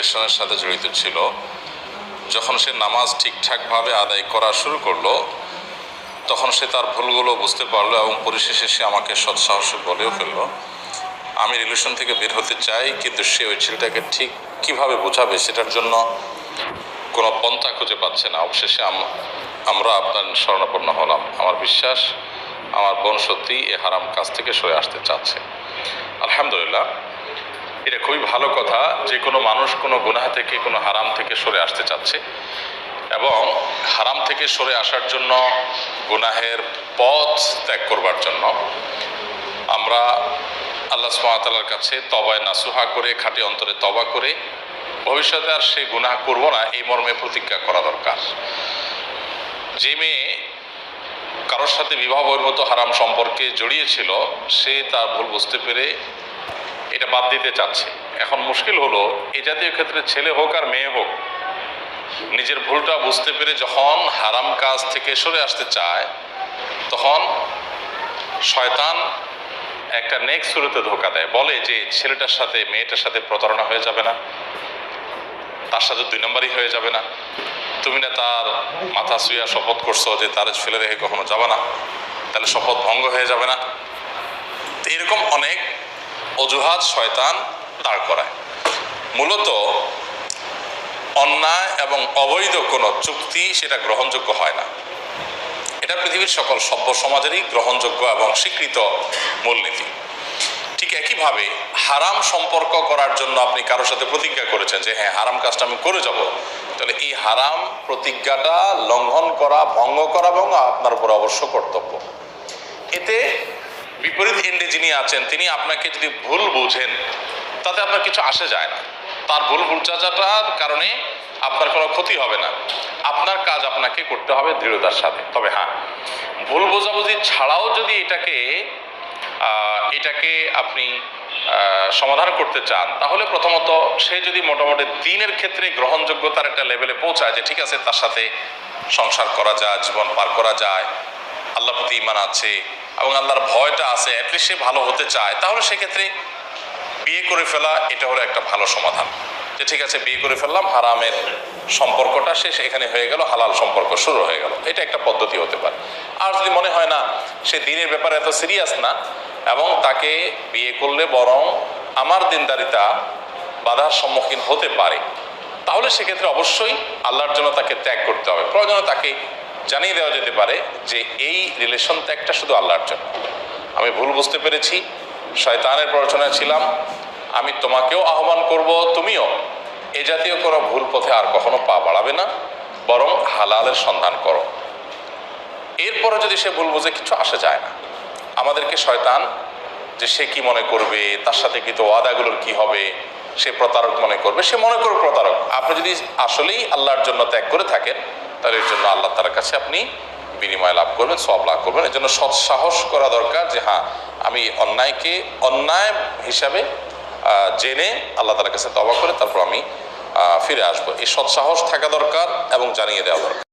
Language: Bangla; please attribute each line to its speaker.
Speaker 1: রিলেশনের সাথে জড়িত ছিল, যখন সে নামাজ ঠিকঠাকভাবে আদায় করা শুরু করল, তখন সে তার ভুলগুলো বুঝতে পারল এবং পরিশেষে সে আমাকে সৎসাহসে বলেও ফেলল। আমি রিলেশন থেকে বের হতে চাই, কিন্তু সে ওই ছেলেটাকে ঠিক কীভাবে বোঝাবে সেটার জন্য কোনো পন্থা খুঁজে পাচ্ছে না। অবশেষে আমরা আপনার শরণাপন্ন হলাম। আমার বিশ্বাস, আমার বোন সত্যি এ হারাম কাজ থেকে সরে আসতে চাচ্ছে। আলহামদুলিল্লাহ এটা খুবই ভালো কথা। যে কোনো মানুষ কোনো গুনাহ থেকে, কোনো হারাম থেকে সরে আসতে চাচ্ছে। এবং হারাম থেকে সরে আসার জন্য, গুনাহের পথ ত্যাগ করবার জন্য আমরা আল্লাহ সুমাতালার কাছে তবায় নাসুহা করে, খাঁটি অন্তরে তবা করে, ভবিষ্যতে আর সে গুনাহ করব না, এই মর্মে প্রতিজ্ঞা করা দরকার। যে মেয়ে কারোর সাথে বিবাহ বহির্ভূত হারাম সম্পর্কে জড়িয়েছিল সে তার ভুল বুঝতে পেরে এটা বাদ দিতে চাচ্ছে। এখন মুশকিল হলো এই জাতীয় ক্ষেত্রে ছেলে হোক আর মেয়ে হোক, নিজের ভুলটা বুঝতে পেরে যখন হারাম কাজ থেকে সরে আসতে চায়, তখন শয়তান একটা নেক্সট শুরুতে ধোকা দেয়। বলে যে ছেলেটার সাথে, মেয়েটার সাথে প্রতারণা হয়ে যাবে না, তার সাথে দুই নম্বরই হয়ে যাবে না। তুমি না তার মাথা শুয়া শপথ করছ যে তার ফেলে রেখে কখনো যাবে না, তাহলে শপথ ভঙ্গ হয়ে যাবে না। এরকম অনেক অজুহাত শয়তান দাঁড় করায়। মূলত অন্যায় এবং অবৈধ কোনো চুক্তি সেটা গ্রহণযোগ্য হয় না। এটা পৃথিবীর সকল সভ্য সমাজেরই গ্রহণযোগ্য এবং স্বীকৃত মূলনীতি। ঠিক একইভাবে হারাম সম্পর্ক করার জন্য আপনি কারোর সাথে প্রতিজ্ঞা করেছেন যে হ্যাঁ হারাম কাজটা আমি করে যাব। তাহলে এই হারাম প্রতিজ্ঞাটা লঙ্ঘন করা, ভঙ্গ করা এবং আপনার উপর অবশ্য কর্তব্য। এতে বিপরীত এন্ডে যিনি আছেন, তিনি আপনাকে যদি ভুল বুঝেন, তাতে আপনার কিছু আসে যায় না। তার ভুল বুঝাটার কারণে আপনার কোনো ক্ষতি হবে না। আপনার কাজ আপনাকে করতে হবে দৃঢ়তার সাথে। তবে হ্যাঁ ভুল বোঝাবুঝি ছাড়াও যদি এটাকে এটাকে আপনি সমাধান করতে চান, তাহলে প্রথমত সে যদি মোটামুটি দিনের ক্ষেত্রে গ্রহণযোগ্যতার একটা লেভেলে পৌঁছায় যে ঠিক আছে, তার সাথে সংসার করা যায়, জীবন পার করা যায় আল্লাহ প্রতি ইমান আছে এবং আল্লাহর ভয়টা আছে অ্যাটলিস্ট সে ভালো হতে চায়, তাহলে সেক্ষেত্রে বিয়ে করে ফেলা এটা হলো একটা ভালো সমাধান। যে ঠিক আছে, বিয়ে করে ফেললাম, হারামের সম্পর্কটা শেষ, এখানে হয়ে গেল, হালাল সম্পর্ক শুরু হয়ে গেল। এটা একটা পদ্ধতি হতে পারে। আর যদি মনে হয় না, সে দিনের ব্যাপারে এত সিরিয়াস না, এবং তাকে বিয়ে করলে বরং আমার দিনদারিতা বাধার সম্মুখীন হতে পারে, তাহলে সেক্ষেত্রে অবশ্যই আল্লাহর জন্য তাকে ত্যাগ করতে হবে। প্রয়োজনে তাকে জানিয়ে দেওয়া যেতে পারে যে এই রিলেশন ত্যাগটা শুধু আল্লাহর জন্য। আমি ভুল বুঝতে পেরেছি, শয়তানের প্ররোচনায় ছিলাম, আমি তোমাকেও আহ্বান করব, তুমিও। এ জাতীয় কোনো ভুল পথে আর কখনো পা বাড়াবে না, বরং হালালের সন্ধান করো। এরপরে যদি সে ভুল বুঝে, কিছু আসে যায় না। আমাদেরকে শয়তান যে সে কি মনে করবে, তার সাথে কি তো ওয়াদাগুলোর কি হবে, সে প্রতারক মনে করবে, সে মনে করবে প্রতারক। আপনি যদি আসলেই আল্লাহর জন্য ত্যাগ করে থাকেন তাহলে এর জন্য আল্লাহ তার কাছে আপনি বিনিময় লাভ করবেন সব লাভ করবেন। এর জন্য সৎ সাহস করা দরকার যে হ্যাঁ আমি অন্যায়কে, অন্যায় হিসাবে জেনে আল্লাহ তার কাছে তবা করে তারপর আমি ফিরে আসব। এই সৎ সাহস থাকা দরকার এবং জানিয়ে দেওয়া দরকার।